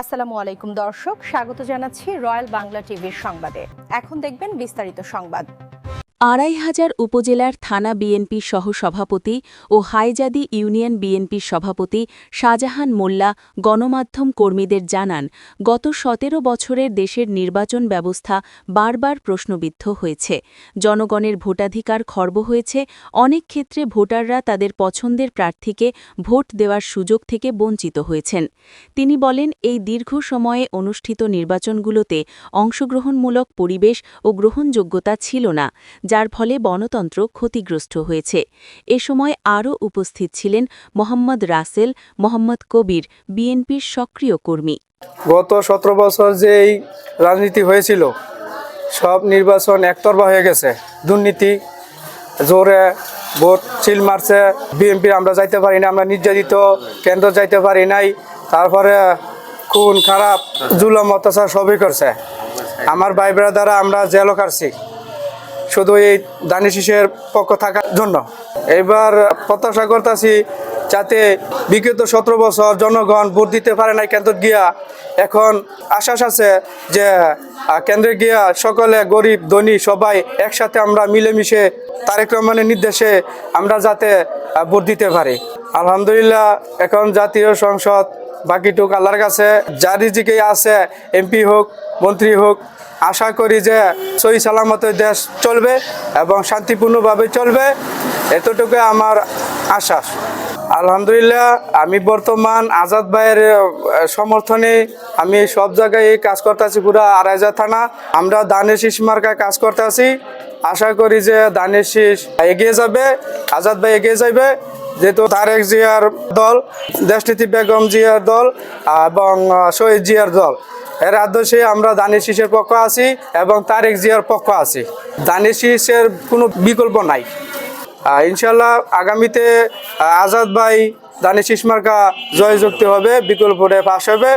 আসসালামু আলাইকুম দর্শক স্বাগত জানাচ্ছি রয়্যাল বাংলা টিভির সংবাদে। এখন দেখবেন বিস্তারিত সংবাদ। আড়াই হাজার উপজেলার থানা বিএনপি সহ সভাপতি ও হাইজাদি ইউনিয়ন বিএনপির সভাপতি শাহজাহান মোল্লা গণমাধ্যম কর্মীদের জানান, গত সতেরো বছরের দেশের নির্বাচন ব্যবস্থা বারবার প্রশ্নবিদ্ধ হয়েছে। জনগণের ভোটাধিকার খর্ব হয়েছে। অনেক ক্ষেত্রে ভোটাররা তাদের পছন্দের প্রার্থীকে ভোট দেওয়ার সুযোগ থেকে বঞ্চিত হয়েছেন। তিনি বলেন, এই দীর্ঘ সময়ে অনুষ্ঠিত নির্বাচনগুলোতে অংশগ্রহণমূলক পরিবেশ ও গ্রহণযোগ্যতা ছিল না যার ফলে বনতন্ত্র ক্ষতিগ্রস্ত হয়েছে। এ সময় আরও উপস্থিত ছিলেন মোহাম্মদ রাসেল, মোহাম্মদ কবির, বিএনপির সক্রিয় কর্মী। গত সতেরো বছর যেই রাজনীতি হয়েছিল, সব নির্বাচন একতরফা হয়ে গেছে। দুর্নীতি, জোরে ভোট, চিল মারছে, বিএনপি আমরা যাইতে পারি না আমরা নির্যাতিত, কেন্দ্র যাইতে পারি নাই, তারপরে খুন, খারাপ, জুলম, অত্যাচার সবই করছে। আমার ভাই দ্বারা আমরা জেলও কাটছি শুধু এই দানিশিসের পক্ষ থাকার জন্য। এবার প্রত্যাশা করতেছি যাতে বিগত সতেরো বছর জনগণ ভোট দিতে পারে নাই কেন্দ্র গিয়া, এখন আশ্বাস আছে যে কেন্দ্রে গিয়া সকলে গরিব, ধনী সবাই একসাথে আমরা মিলেমিশে তারেক রহমানের নির্দেশে আমরা যাতে ভোট দিতে পারি। আলহামদুলিল্লাহ, এখন জাতীয় সংসদ বাকিটুক আল্লাহর কাছে যার রিজিকে আছে, এমপি হোক, মন্ত্রী হোক, আশা করি যে সহি সালামতে দেশ চলবে এবং শান্তিপূর্ণভাবে চলবে। এতটুকু আমার আশ্বাস আলহামদুলিল্লাহ, আমি বর্তমান আজাদ ভাইয়ের সমর্থনে আমি সব জায়গায় কাজ করতেছি পুরো আড়াইজা থানা। আমরা দানের শীষ মার্কায় কাজ করতেছি আশা করি যে দানের এগিয়ে যাবে, আজাদ ভাই এগিয়ে যাবে যেহেতু তারেক জিয়ার দল, দেশনীতি বেগম জিয়ার দল এবং শহীদ জিয়ার দল। এর আদর্শে আমরা দানিশ শীষের পক্ষ আছি এবং তারেক জিয়ার পক্ষ আছি। দানিশ শীষের কোনো বিকল্প নাই। ইনশাল্লাহ আগামীতে আজাদ ভাই, দানিশ ইসমার্কা মার্কা জয়যুক্তি হবে, বিকল্পে পাশ হবে